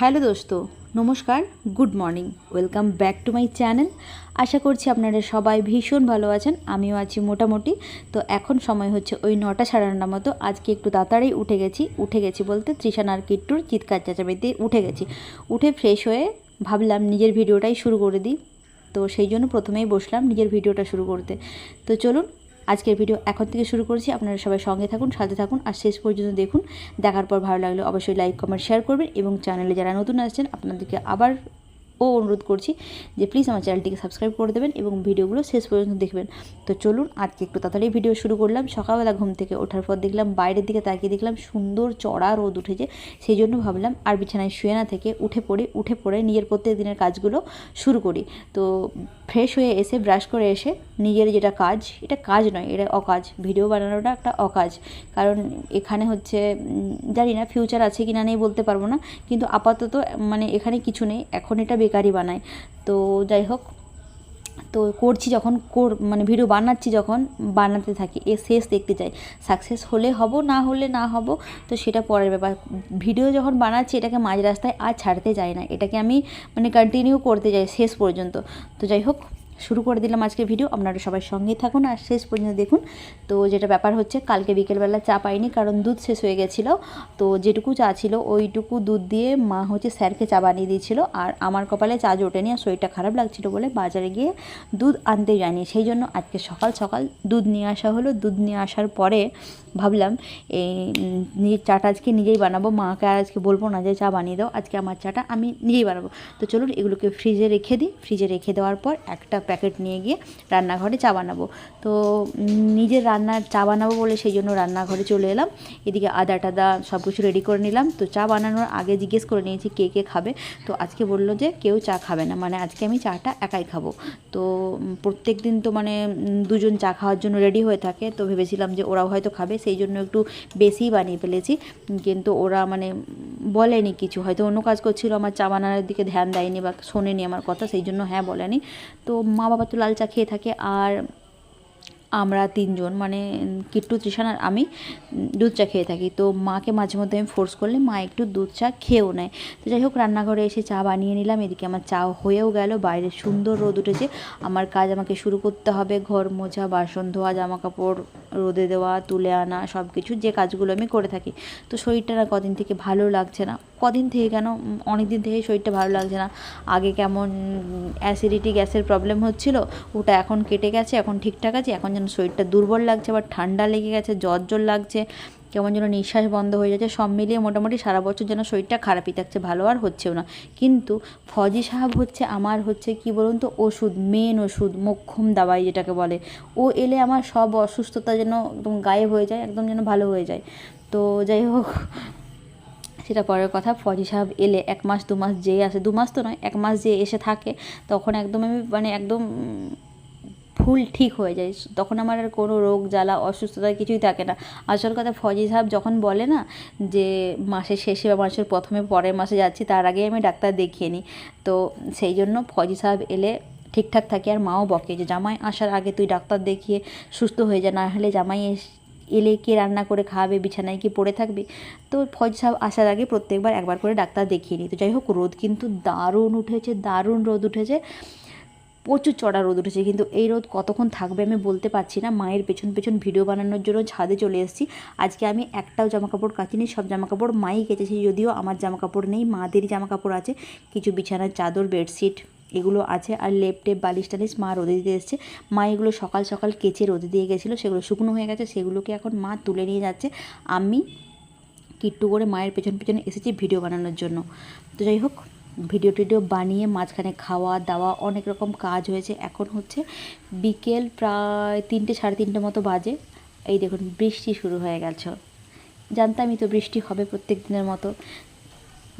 Hello দোস্ত, নমস্কার, good morning, welcome back to my channel. আশা করছি আপনারা সবাই ভীষণ ভালো আছেন, আমিও আছি মোটামুটি। তো এখন সময় হচ্ছে ওই নটা সাড়ে নটার মতো, আজকে একটু তাড়াতাড়ি উঠে গেছি উঠে গেছি বলতে তৃষান আর কিট্টুর চিৎকার চেঁচামেতে উঠে গেছি। উঠে ফ্রেশ হয়ে ভাবলাম নিজের ভিডিওটাই শুরু করে দিই। তো সেই জন্য প্রথমেই বসলাম নিজের ভিডিওটা শুরু করতে। তো চলুন আজকের ভিডিও এখন থেকে শুরু করেছি। আপনারা সবাই সঙ্গে থাকুন, সাথে থাকুন আর শেষ পর্যন্ত দেখুন। দেখার পর ভালো লাগলে অবশ্যই লাইক কমেন্ট শেয়ার করবেন এবং চ্যানেলে যারা নতুন আসছেন, আপনাদেরকে আবার ও অনুরোধ করছি যে প্লিজ আমার চ্যানেলটিকে সাবস্ক্রাইব করে দেবেন এবং ভিডিওগুলো শেষ পর্যন্ত দেখবেন। তো চলুন, আজকে একটু তাড়াতাড়ি ভিডিও শুরু করলাম। সকালবেলা ঘুম থেকে ওঠার পর দেখলাম, বাইরের দিকে তাকিয়ে দেখলাম সুন্দর চড়া রোদ উঠেছে। সেই জন্য ভাবলাম, আর বিছানায় শুয়ে না থেকে উঠে পড়ে উঠে পড়ে নিজের প্রত্যেক দিনের কাজগুলো শুরু করি। তো ফ্রেশ হয়ে এসে ব্রাশ করে এসে নিজের যেটা কাজ, এটা কাজ নয়, এটা অকাজ। ভিডিও বানানোটা একটা অকাজ। কারণ এখানে হচ্ছে জানি না ফিউচার আছে কি না নেই বলতে পারব না। কিন্তু আপাতত মানে এখানে কিছু নেই। এখন এটা বেকারই বানায়। তো যাই হোক, তো করছি যখন, কর মানে ভিডিও বানাচ্ছি যখন, বানাতে থাকি, এ শেষ দেখতে চাই। সাকসেস হলে হব, না হলে না হব, তো সেটা পরের ব্যাপার। ভিডিও যখন বানাচ্ছি, এটাকে মাঝ রাস্তায় আর ছাড়তে চাই না। এটাকে আমি মানে কন্টিনিউ করতে চাই শেষ পর্যন্ত। তো যাই হোক শুরু করে দিলাম আজকে ভিডিও আপনারা সবাই সঙ্গে থাকুন আর শেষ পর্যন্ত দেখুন। তো যেটা ব্যাপার হচ্ছে, কালকে বিকেলবেলা চা পাইনি, কারণ দুধ শেষ হয়ে গেছিল। তো যেটুকু চা ছিল, ওইটুকু দুধ দিয়ে মা হচ্ছে স্যারকে চা বানিয়ে দিয়েছিল। আর আমার কপালে চা জোটেনি আর শরীরটা খারাপ লাগছিল বলে বাজারে গিয়ে দুধ আনতে যায়নি। সেই জন্য আজকে সকাল সকাল দুধ নিয়ে আসা হলো। দুধ নিয়ে আসার পরে ভাবলাম, এই নিজের চাটা আজকে নিজেই বানাবো। মাকে আর আজকে বলব না যে চা বানিয়ে দাও, আজকে আমার চাটা আমি নিজেই বানাবো। তো চলুন এগুলোকে ফ্রিজে রেখে দিই। ফ্রিজে রেখে দেওয়ার পর একটা প্যাকেট নিয়ে গিয়ে রান্নাঘরে চা বানাবো। তো নিজের রান্নার চা বানাবো বলে সেই জন্য রান্নাঘরে চলে এলাম। এদিকে আদা টাদা সব কিছু রেডি করে নিলাম। তো চা বানানোর আগে জিজ্ঞেস করে নিয়েছি কে কে খাবে। তো আজকে বলল যে কেউ চা খাবে না। মানে আজকে আমি চাটা একাই খাব। তো প্রত্যেক দিন তো মানে দুজন চা খাওয়ার জন্য রেডি হয়ে থাকে। তো ভেবেছিলাম যে ওরাও হয়তো খাবে। সেই জন্য একটু বেশিই বানিয়ে ফেলেছি। কিন্তু ওরা মানে বলেনি কিছু। হয়তো অন্য কাজ করছিল। আমার চা বানানোর দিকে ধ্যান দেয়নি বা শোনেনি আমার কথা। সেই জন্য হ্যাঁ বলেনি। তো মা বাবা তো লাল চা খেয়ে থাকে আর আমরা তিনজন মানে কিট্টু তৃষান আর আমি দুধ চা খেয়ে থাকি। তো মাকে মাঝে মধ্যে আমি ফোর্স করলে মা একটু দুধ চা খেয়েও নেয়। তো যাই হোক, রান্নাঘরে এসে চা বানিয়ে নিলাম। এদিকে আমার চা হয়েও গেল। বাইরে সুন্দর রোদ উঠেছে। আমার কাজ আমাকে শুরু করতে হবে। ঘর মোছা, বাসন ধোয়া জামা কাপড় রোদে দেওয়া, তুলে আনা সব কিছু যে কাজগুলো আমি করে থাকি। তো শরীরটা না কদিন থেকে ভালো লাগছে না। কদিন থেকে কেন? অনেক দিন থেকেই শরীরটা ভালো লাগছে না। আগে কেমন অ্যাসিডিটি গ্যাসের প্রবলেম হচ্ছিল। ওটা এখন কেটে গেছে, এখন ঠিকঠাক আছে, এখন যেন শরীরটা দুর্বল লাগছে, আবার ঠান্ডা লেগে গেছে, জ্বর জ্বর লাগছে, কেমন যেন নিঃশ্বাস বন্ধ হয়ে যাচ্ছে, সব মিলিয়ে মোটামুটি সারা বছর যেন শরীরটা খারাপই থাকছে, ভালো আর হচ্ছেও না। কিন্তু ফজি সাহেব হচ্ছে আমার হচ্ছে কি বলুন তো, ওষুধ মেন ওষুধ, মোক্ষম দাবাই যেটাকে বলে। ও এলে আমার সব অসুস্থতা যেন একদম গায়েব হয়ে যায়, একদম যেন ভালো হয়ে যায়। তো যাই হোক, সেটা পরের কথা। ফজি সাহেব এলে এক মাস, দু মাস যেয়ে আসে, দু মাস তো নয়, এক মাস যে এসে থাকে, তখন একদম আমি মানে একদম ফুল ঠিক হয়ে যায়। তখন আমার আর কোনো রোগ, জ্বালা, অসুস্থতা কিছুই থাকে না। আসল কথা ফজি সাহেব যখন বলে না যে মাসের শেষে বা মাসের প্রথমে পরের মাসে যাচ্ছি, তার আগে আমি ডাক্তার দেখিয়ে নিই। তো সেই জন্য ফজি সাহেব এলে ঠিকঠাক থাকে আর মাও বকে যে, জামাই, আসার আগে তুই ডাক্তার দেখিয়ে সুস্থ হয়ে যা না হলে জামাই এলে কে রান্না করে খাওয়াবে বিছানায় কি পড়ে থাকবি? তো ফজ সাহেব আসার আগে প্রত্যেকবার একবার করে ডাক্তার দেখিয়ে নিই। তো যাই হোক, রোদ কিন্তু দারুণ উঠেছে, দারুণ রোদ উঠেছে। প্রচুর চড়া রোদ উঠেছে। কিন্তু এই রোদ কতক্ষণ থাকবে আমি বলতে পারছি না। মায়ের পেছন পেছন ভিডিও বানানোর জন্য ছাদে চলে এসেছি। আজকে আমি একটাও জামা কাপড় কাচিনি, সব জামা কাপড় মাই কেচেছি যদিও আমার জামা কাপড় নেই মাদেরই জামা কাপড় আছে, কিছু বিছানার চাদর, বেডশিট এগুলো আছে, আর লেপ টেপ, বালিশ টালিশ মা রোদে দিতে এসছে। মা এগুলো সকাল সকাল কেচে রোদে দিয়ে গেছিল, সেগুলো শুকনো হয়ে গেছে, সেগুলোকে এখন মা তুলে নিয়ে যাচ্ছে। আমি কিট্টু করে মায়ের পেছন পেছনে এসেছি ভিডিও বানানোর জন্য। তো যাই হোক ভিডিও টিডিও বানিয়ে মাঝখানে খাওয়া দাওয়া অনেক রকম কাজ হয়েছে। এখন হচ্ছে বিকেল প্রায় তিনটে, সাড়ে তিনটে মতো বাজে। এই দেখুন, বৃষ্টি শুরু হয়ে গেছে। জানতামই তো বৃষ্টি হবে প্রত্যেক দিনের মতো।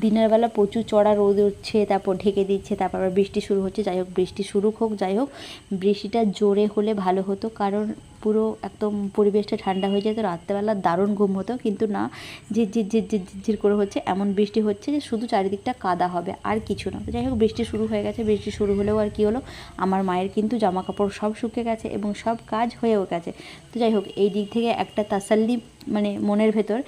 দিনের বেলা প্রচুর চড়া রোদ উঠছে, তারপর ঢেকে দিচ্ছে, তারপর আবার বৃষ্টি শুরু হচ্ছে। যাই হোক, বৃষ্টি শুরু হোক, যাই হোক, বৃষ্টিটা জোরে হলে ভালো হতো। কারণ পুরো একদম পরিবেশটা ঠান্ডা হয়ে যেত রাত্রেবেলা দারুণ ঘুম হতো। কিন্তু না, ঝির ঝির ঝির ঝির ঝির করে হচ্ছে, এমন বৃষ্টি হচ্ছে যে শুধু চারিদিকটা কাদা হবে, আর কিছু না। যাই হোক, বৃষ্টি শুরু হয়ে গেছে, বৃষ্টি শুরু হলেও আর কি হলো, আমার মায়ের কিন্তু জামা কাপড় সব শুকে গেছে এবং সব কাজ হয়েও গেছে। তো যাই হোক, এই দিক থেকে একটা তাসাল্লি মানে মনের ভেতর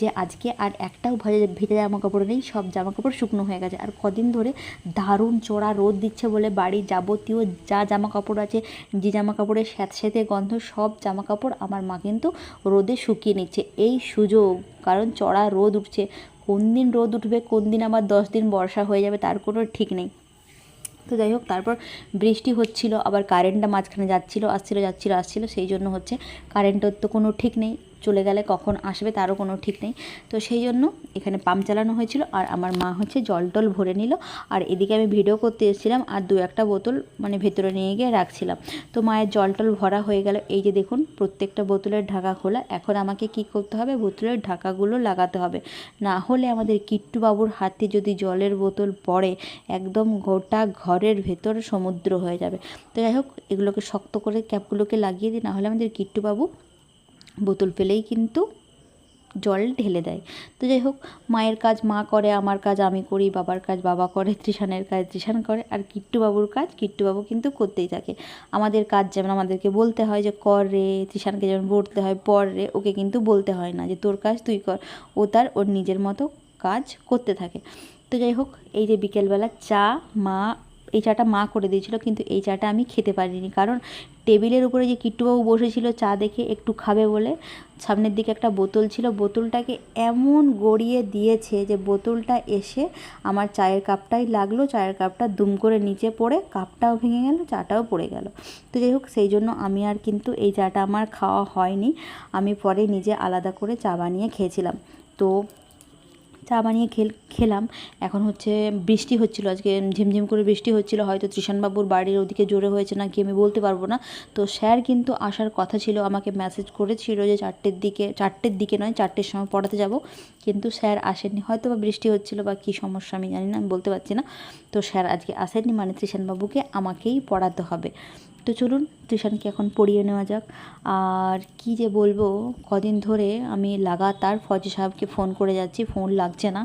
যে আজকে আর একটাও ভেজা জামা কাপড় নেই, সব জামা কাপড় শুকনো হয়ে গেছে। আর কদিন ধরে দারুণ চড়া রোদ দিচ্ছে বলে বাড়ির যাবতীয় যা জামা কাপড় আছে, যে জামা কাপড়ের স্যাঁতস্যাঁতে গন্ধ সব জামা কাপড় আমার মা কিন্তু রোদে শুকিয়ে নিচ্ছে। এই সুযোগ, কারণ চড়া রোদ উঠছে। কোন দিন রোদ উঠবে, কোন দিন আমার দশ দিন বর্ষা হয়ে যাবে, তার কোনো ঠিক নেই। তো যাই হোক, তারপর বৃষ্টি হচ্ছিল, আবার কারেন্টটা মাঝখানে যাচ্ছিল, আসছিল যাচ্ছিল, আসছিল, সেই জন্য হচ্ছে কারেন্টের তো কোনো ঠিক নেই। চলে গেলে কখন আসবে তারও কোনো ঠিক নেই। তো সেই জন্য এখানে পাম্প চালানো হয়েছিল আর আমার মা হচ্ছে জল টল ভরে নিল। আর এদিকে আমি ভিডিও করতে এসেছিলাম আর দু একটা বোতল মানে ভেতরে নিয়ে গিয়ে রাখছিলাম। তো মায়ের জল টল ভরা হয়ে গেল। এই যে দেখুন, প্রত্যেকটা বোতলের ঢাকা খোলা। এখন আমাকে কি করতে হবে? বোতলের ঢাকাগুলো লাগাতে হবে। না হলে আমাদের কিট্টু বাবুর হাতে যদি জলের বোতল পড়ে, একদম গোটা ঘরের ভেতর সমুদ্র হয়ে যাবে। তো যাই হোক, এগুলোকে শক্ত করে ক্যাপগুলোকে লাগিয়ে দিই। না হলে আমাদের কিট্টু বাবু বোতল ফেলেই কিন্তু জল ঢেলে দেয়। তো যাই হোক, মায়ের কাজ মা করে, আমার কাজ আমি করি, বাবার কাজ বাবা করে ত্রিশানের কাজ ত্রিশান করে, আর কিট্টুবাবুর কাজ কিট্টুবাবু কিন্তু করতেই থাকে। আমাদের কাজ যেমন আমাদেরকে বলতে হয় যে, কর রে ত্রিশানকে যেমন পড়তে হয়, পর রে, ওকে কিন্তু বলতে হয় না যে, তোর কাজ তুই কর। ও তার, ওর নিজের মতো কাজ করতে থাকে। তো যাই হোক, এই যে বিকেলবেলা চা, মা এই চাটা মা করে দিয়েছিল, কিন্তু এই চাটা আমি খেতে পারিনি। কারণ টেবিলের উপরে যে কিট্টুবাবু বসেছিল, চা দেখে একটু খাবে বলে সামনের দিকে একটা বোতল ছিল। বোতলটাকে এমন গড়িয়ে দিয়েছে যে বোতলটা এসে আমার চায়ের কাপটাই লাগল, চায়ের কাপটা দুম করে নিচে পড়ে কাপটাও ভেঙে গেল, চাটাও পড়ে গেল। তো যাই হোক, সেই জন্য আমি আর কিন্তু এই চাটা আমার খাওয়া হয়নি। আমি পরে নিজে আলাদা করে চা বানিয়ে খেয়েছিলাম। তো চা বানিয়ে খেল, খেলাম। এখন হচ্ছে বৃষ্টি হচ্ছিল, আজকে ঝিমঝিম করে বৃষ্টি হচ্ছিল, হয়তো ত্রিশানবাবুর বাড়ির ওদিকে জোরে হয়েছে না কি আমি বলতে পারব না। তো স্যার কিন্তু আসার কথা ছিল, আমাকে মেসেজ করেছিল যে চারটের দিকে চারটের দিকে নয়, চারটের সময় পড়াতে যাব। কিন্তু স্যার আসেননি, হয়তো বা বৃষ্টি হচ্ছিল বা কী সমস্যা আমি জানি না, আমি বলতে পারছি না। তো স্যার আজকে আসেননি মানে ত্রিশানবাবুকে আমাকেই পড়াতে হবে। তো চলুন টিউশনকে এখন পড়িয়ে নেওয়া যাক। আর কি যে বলব, কদিন ধরে আমি লাগাতার ফজি সাহেবকে ফোন করে যাচ্ছি ফোন লাগছে না।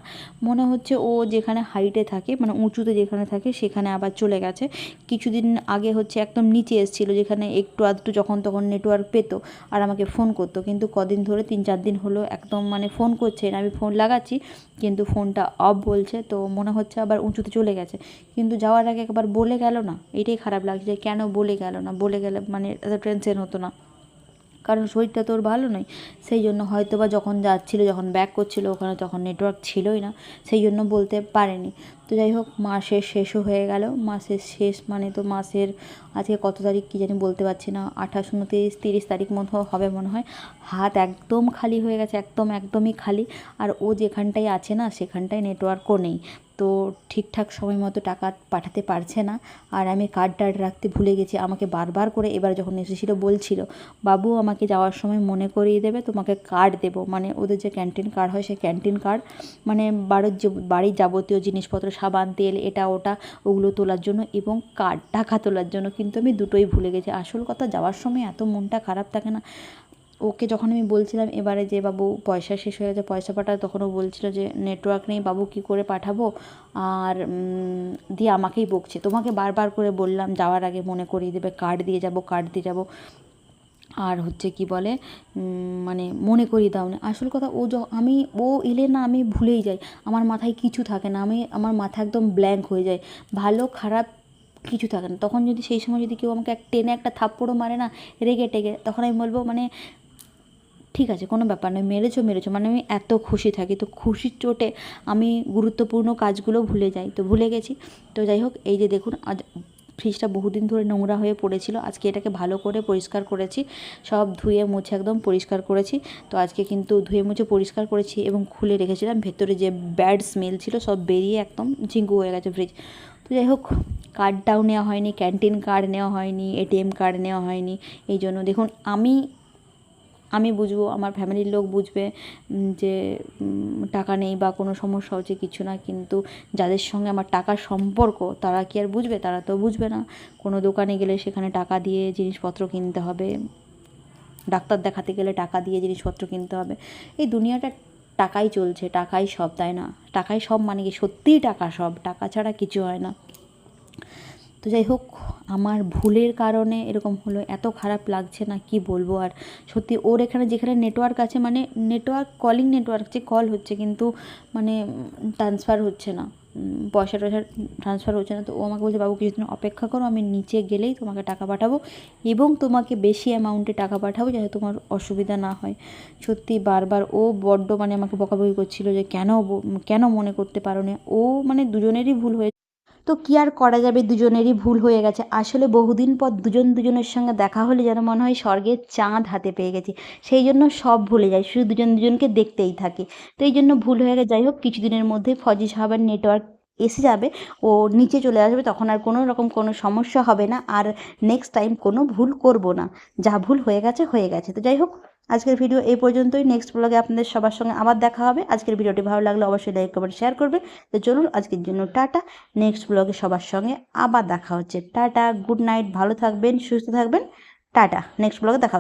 মনে হচ্ছে ও যেখানে হাইটে থাকে মানে উঁচুতে যেখানে থাকে, সেখানে আবার চলে গেছে। কিছুদিন আগে হচ্ছে একদম নিচে এসেছিল, যেখানে একটু আধটু যখন তখন নেটওয়ার্ক পেতো আর আমাকে ফোন করতো। কিন্তু কদিন ধরে তিন চার দিন হলো একদম মানে ফোন করছে না। আমি ফোন লাগাচ্ছি, কিন্তু ফোনটা অফ বলছে, তো মনে হচ্ছে আবার উঁচুতে চলে গেছে। কিন্তু যাওয়ার আগে একবার বলে গেল না? এটাই খারাপ লাগছে কেন বলে গেল না? বলে গেলে মানে এত টেনশন হতো না। কারণ শরীরটা তোর ভালো নয়। সেই জন্য হয়তো বা যখন যাচ্ছিল, যখন ব্যাক করছিল, ওখানে তখন নেটওয়ার্ক ছিলই না। সেই জন্য বলতে পারেনি। তো যাই হোক, মাসের শেষও হয়ে গেল। মাসের শেষ মানে তো মাসের আজকে কত তারিখ কী জানি বলতে পারছি না। আঠাশ, উনতিরিশ, তিরিশ তারিখ মতো হবে মনে হয়। হাত একদম খালি হয়ে গেছে, একদম, একদমই খালি। আর ও যেখানটায় আছে না, সেখানটায় নেটওয়ার্কও নেই। তো ঠিকঠাক সময় মতো টাকা পাঠাতে পারছে না। আর আমি কার্ড টার্ড রাখতে ভুলে গেছি। আমাকে বারবার করে এবার যখন এসেছিল বলছিল, বাবু, আমাকে যাওয়ার সময় মনে করিয়ে দেবে, তোমাকে কার্ড দেবো। মানে ওদের যে ক্যান্টিন কার্ড হয়, সেই ক্যান্টিন কার্ড মানে বাড়ির যে, বাড়ির যাবতীয় জিনিসপত্র সাবান, তেল, এটা, ওটা, ওগুলো তোলার জন্য এবং কার্ড টাকা তোলার জন্য কিন্তু আমি দুটোই ভুলে গেছি। আসল কথা যাওয়ার সময় এত মনটা খারাপ থাকে না। ওকে যখন আমি বলছিলাম এবারে যে, বাবু, পয়সা শেষ হয়ে গেছে। পয়সা পাঠা তখন ও বলছিল যে নেটওয়ার্ক নেই, বাবু, কী করে পাঠাবো? আর দিয়ে আমাকেই বকছে। তোমাকে বারবার করে বললাম, যাওয়ার আগে মনে করিয়ে দেবে, কার্ড দিয়ে যাব, কার্ড দিয়ে যাব। আর হচ্ছে কি বলে মানে মনে করিয়ে দাও না। আসল কথা, ও আমি, ও এলে না আমি ভুলেই যাই। আমার মাথায় কিছু থাকে না, আমি, আমার মাথা একদম ব্ল্যাঙ্ক হয়ে যায়। ভালো, খারাপ কিছু থাকে না। তখন যদি সেই সময় যদি কেউ আমাকে এক, টেনে একটা থাপ্পড়ও মারে না, রেগে টেগে, তখন আমি বলব মানে ঠিক আছে, কোনো ব্যাপার নয়, মেরেছো মেরেছো। মানে আমি এত খুশি থাকি। তো খুশির চোটে আমি গুরুত্বপূর্ণ কাজগুলো ভুলে যাই। তো ভুলে গেছি। তো যাই হোক, এই যে দেখুন, আজ ফ্রিজটা বহুদিন ধরে নোংরা হয়ে পড়েছিল। আজকে এটাকে ভালো করে পরিষ্কার করেছি। সব ধুয়ে মুছে একদম পরিষ্কার করেছি। তো আজকে কিন্তু ধুয়ে মুছে পরিষ্কার করেছি এবং খুলে রেখেছিলাম। ভেতরে যে ব্যাড স্মেল ছিল সব বেরিয়ে একদম ঝিঙ্গু হয়ে গেছে ফ্রিজ তো যাই হোক কার্ডটাও নেওয়া হয়নি ক্যান্টিন কার্ড নেওয়া হয়নি এটিএম কার্ড নেওয়া হয়নি। এই জন্য দেখুন, আমি আমি বুঝব, আমার ফ্যামিলির লোক বুঝবে যে টাকা নেই বা কোনো সমস্যা হচ্ছে কিছু না, কিন্তু যাদের সঙ্গে আমার টাকার সম্পর্ক, তারা কি আর বুঝবে? তারা তো বুঝবে না। কোনো দোকানে গেলে সেখানে টাকা দিয়ে জিনিসপত্র কিনতে হবে। ডাক্তার দেখাতে গেলে টাকা দিয়ে জিনিসপত্র কিনতে হবে। এই দুনিয়াটা টাকাই চলছে, টাকাই সব, তাই না? টাকাই সব মানে কি? সত্যিই টাকা সব। টাকা ছাড়া কিছু হয় না। তো যাই হোক, আমার ভুলের কারণে এরকম হলো, এত খারাপ লাগছে না কি বলব? আর সত্যি ওর এখানে যেখানে নেটওয়ার্ক আছে মানে নেটওয়ার্ক কলিং নেটওয়ার্ক যে কল হচ্ছে কিন্তু মানে ট্রান্সফার হচ্ছে না। পয়সা টয়সা ট্রান্সফার হচ্ছে না। তো ও আমাকে বলছে, বাবু, কিছুদিন অপেক্ষা করো, আমি নিচে গেলেই তোমাকে টাকা পাঠাবো এবং তোমাকে বেশি অ্যামাউন্টে টাকা পাঠাবো যাতে তোমার অসুবিধা না হয়। সত্যি বারবার ও বড্ড মানে আমাকে বকাবকি করছিল যে কেন কেন মনে করতে পারো না? ও মানে দুজনেরই ভুল হয়েছে তো কি আর করা যাবে? দুজনেরই ভুল হয়ে গেছে। আসলে বহুদিন পর দুজন দুজনের সঙ্গে দেখা হলে যেন মনে হয় স্বর্গের চাঁদ হাতে পেয়ে গেছি। সেই জন্য সব ভুলে যায় শুধু দুজন দুজনকে দেখতেই থাকে। তো এই জন্য ভুল হয়ে গেছে। যাই হোক, কিছুদিনের মধ্যে ফজি সাহাবের নেটওয়ার্ক এসে যাবে, ও নিচে চলে আসবে, তখন আর কোনো রকম কোনো সমস্যা হবে না। আর নেক্সট টাইম কোনো ভুল করব না। যা ভুল হয়ে গেছে হয়ে গেছে। তো যাই হোক আজকের ভিডিও এই পর্যন্তই। নেক্সট ব্লগে আপনাদের সবার সঙ্গে আবার দেখা হবে। আজকের ভিডিওটি ভালো লাগলে অবশ্যই লাইক কমেন্ট শেয়ার করবে। তো চলুন, আজকের জন্য টাটা। নেক্সট ব্লগে সবার সঙ্গে আবার দেখা হচ্ছে। টাটা গুড নাইট ভালো থাকবেন, সুস্থ থাকবেন। টাটা। নেক্সট ব্লগে দেখা।